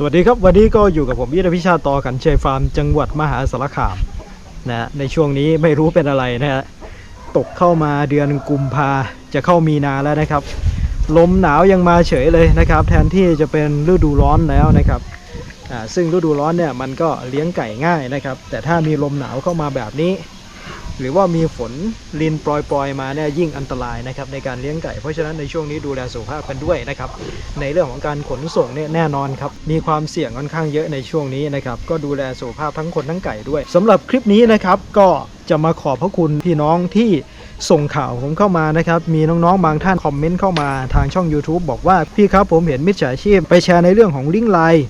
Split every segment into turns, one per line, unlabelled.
สวัสดีครับ วันนี้ก็อยู่กับผมวิทยาพิชาต่อขันชัยฟาร์มจังหวัดมหาสารคามนะฮะในช่วงนี้ไม่รู้เป็นอะไรนะฮะตกเข้ามาเดือนกุมภาจะเข้ามีนาแล้วนะครับ ลมหนาวยังมาเฉยเลยนะครับ แทนที่จะเป็นฤดูร้อนแล้วนะครับอ่าซึ่งฤดูร้อนเนี่ยมันก็เลี้ยงไก่ง่ายนะครับ แต่ถ้ามีลมหนาวเข้ามาแบบนี้ หรือว่ามีฝนลินปล่อยๆ มาเนี่ยยิ่งอันตรายนะครับในการเลี้ยงไก่ เพราะฉะนั้นในช่วงนี้ดูแลสุขภาพกันด้วยนะครับในเรื่องของการขนส่งเนี่ยแน่นอนครับมีความเสี่ยงค่อนข้างเยอะในช่วงนี้นะครับก็ดูแลสุขภาพทั้งคนทั้งไก่ด้วยสำหรับคลิปนี้นะครับก็จะมาขอบพระคุณพี่น้องที่ส่งข่าวผมเข้ามานะครับ มีน้องๆ บางท่านคอมเมนต์เข้ามาทางช่อง YouTube บอกว่าพี่ครับผมเห็นมิจฉาชีพไปแชร์ในเรื่องของลิงก์ไลน์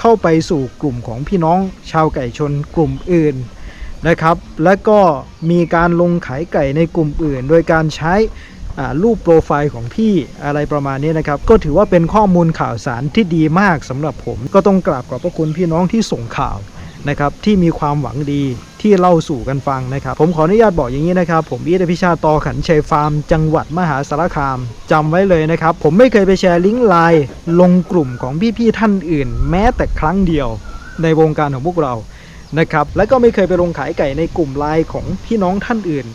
เข้าไปสู่กลุ่มของพี่น้องชาวไก่ชนกลุ่มอื่น นะครับ และก็มีการลงขายไก่ในกลุ่มอื่น โดยการใช้รูปโปรไฟล์ของพี่อะไรประมาณนี้นะครับ ก็ถือว่าเป็นข้อมูลข่าวสารที่ดีมากสำหรับผม ก็ต้องกราบขอบพระคุณพี่น้องที่ส่งข่าวนะครับที่มีความหวังดีที่เล่าสู่กันฟังนะครับ ผมขออนุญาตบอกอย่างนี้นะครับ ผมอีทพิชาตอขันชัยฟาร์ม จังหวัดมหาสารคามจำไว้เลยนะครับ ผมไม่เคยไปแชร์ลิงก์ไลน์ลงกลุ่มของพี่ๆท่านอื่น แม้แต่ครั้งเดียวในวงการของพวกเรา นะครับและก็ไม่เคยไปลงขายไก่ในกลุ่มไลน์ของพี่น้องท่านอื่น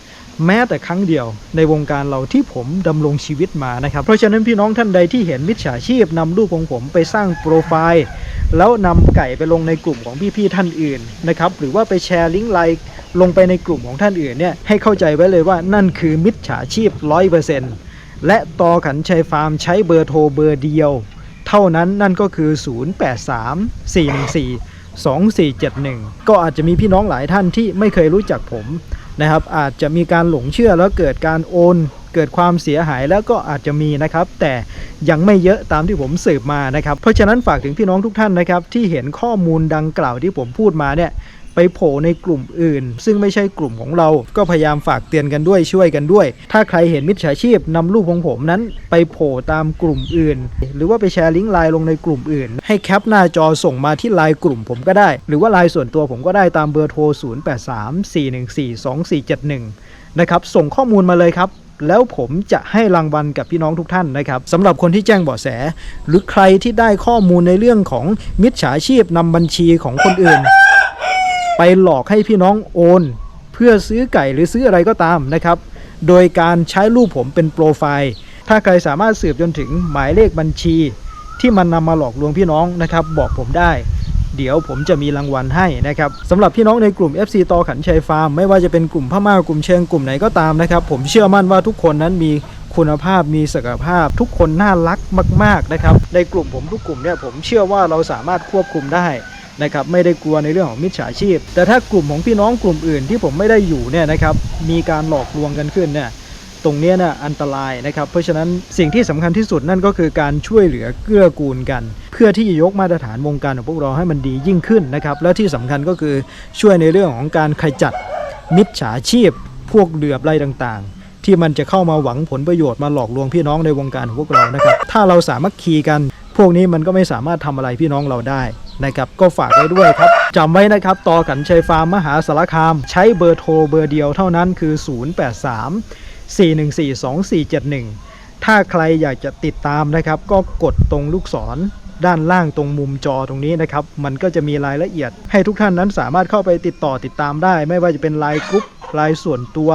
แม้แต่ครั้งเดียว ในวงการเราที่ผมดำรงชีวิตมานะครับ เพราะฉะนั้นพี่น้องท่านใดที่เห็นมิจฉาชีพนำรูปของผมไปสร้างโปรไฟล์ แล้วนำไก่ไปลงในกลุ่มของพี่ๆท่านอื่นนะครับหรือว่าไปแชร์ลิงก์ไลน์ลงไปในกลุ่มของท่านอื่นเนี่ยให้เข้าใจไว้เลยว่านั่นคือมิจฉาชีพ100%และตอขันชัยฟาร์มใช้เบอร์โทรเบอร์เดียว เท่านั้นนั่นก็คือ 083414 2471 ก็อาจจะมีพี่น้องหลายท่านที่ไม่เคยรู้จักผมนะครับ อาจจะมีการหลงเชื่อแล้วเกิดการโอน เกิดความเสียหายแล้วก็อาจจะมีนะครับ แต่ยังไม่เยอะตามที่ผมสืบมานะครับ เพราะฉะนั้นฝากถึงพี่น้องทุกท่านนะครับ ที่เห็นข้อมูลดังกล่าวที่ผมพูดมาเนี่ย ไปโผล่ในกลุ่มอื่น ซึ่งไม่ใช่กลุ่มของเรา ก็พยายามฝากเตือนกันด้วยช่วยกันด้วย ถ้าใครเห็นมิจฉาชีพนำรูปของผมนั้น ไปโผล่ตามกลุ่มอื่น หรือว่าไปแชร์ลิงก์ไลน์ลงในกลุ่มอื่น ให้แคปหน้าจอส่งมาที่ไลน์กลุ่มผมก็ได้ หรือว่าไลน์ส่วนตัวผมก็ได้ตามเบอร์โทร 0834142471 นะครับ ส่งข้อมูลมาเลยครับแล้วผมจะให้รางวัลกับพี่น้องทุกท่านนะครับสำหรับคนที่แจ้งเบาะแส หรือใครที่ได้ข้อมูลในเรื่องของมิจฉาชีพนำบัญชีของคนอื่น ไปหลอกให้พี่น้องโอน เพื่อซื้อไก่หรือซื้ออะไรก็ตามนะครับ โดยการใช้รูปผมเป็นโปรไฟล์ถ้าใครสามารถสืบจนถึงหมายเลขบัญชี ที่มันนำมาหลอกลวงพี่น้องนะครับ บอกผมได้ เดี๋ยวผมจะมีรางวัลให้นะครับสำหรับพี่น้องในกลุ่ม FC ตอขันชัยฟาร์มไม่ว่าจะเป็นกลุ่มพม่ากลุ่มเชิงกลุ่มไหนก็ตามนะครับ ผมเชื่อมั่นว่าทุกคนนั้นมีคุณภาพมีศักยภาพทุกคนน่ารักมาก ๆนะครับ ในกลุ่มผมทุกกลุ่มเนี่ยผมเชื่อว่าเราสามารถควบคุมได้ นะครับไม่ได้กลัวในเรื่องของมิจฉาชีพ แต่ถ้ากลุ่มของพี่น้องกลุ่มอื่นที่ผมไม่ได้อยู่เนี่ยนะครับมีการหลอกลวงกันขึ้นเนี่ยตรงนี้ยน่ะอันตรายนะครับเพราะฉะนั้นสิ่งที่สำคัญที่สุดนั่นก็คือการช่วยเหลือเกื้อกูลกัน เพื่อที่จะยกมาตรฐานวงการของพวกเราให้มันดียิ่งขึ้นนะครับและที่สำคัญก็คือช่วยในเรื่องของการขจัดมิจฉาชีพ พวกเหลือบไรต่างๆ ที่มันจะเข้ามาหวังผลประโยชน์มาหลอกลวงพี่น้องในวงการของพวกเรานะครับถ้าเราสามัคคีกัน พวกนี้มันก็ไม่สามารถทำอะไรพี่น้องเราได้ นะครับก็ฝากไว้ด้วยครับจำไว้นะครับต่อกันชัยฟาร์มมหาสารคาม ใช้เบอร์โทรเบอร์เดียวเท่านั้นคือ 083 414 2471 ถ้าใครอยากจะติดตามนะครับ ก็กดตรงลูกศรด้านล่างตรงมุมจอตรงนี้นะครับ มันก็จะมีรายละเอียด ให้ทุกท่านนั้นสามารถเข้าไปติดต่อติดตามได้ ไม่ว่าจะเป็นไลน์กรุ๊ปไลน์ส่วนตัว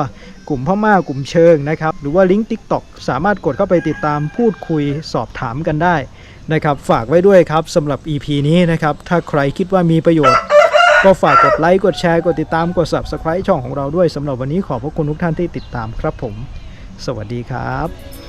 กลุ่มพ่อม่ากลุ่มเชิงนะครับ หรือว่าลิงก์ TikTok สามารถกดเข้าไปติดตามพูดคุยสอบถามกันได้ นะครับฝากไว้ด้วยครับสำหรับ EP นี้นะครับถ้าใครคิดว่ามีประโยชน์ ก็ฝากกดไลค์กดแชร์กดติดตามกด Subscribe ช่องของเราด้วยสำหรับวันนี้ขอบพระคุณทุกท่านที่ติดตามครับผม สวัสดีครับ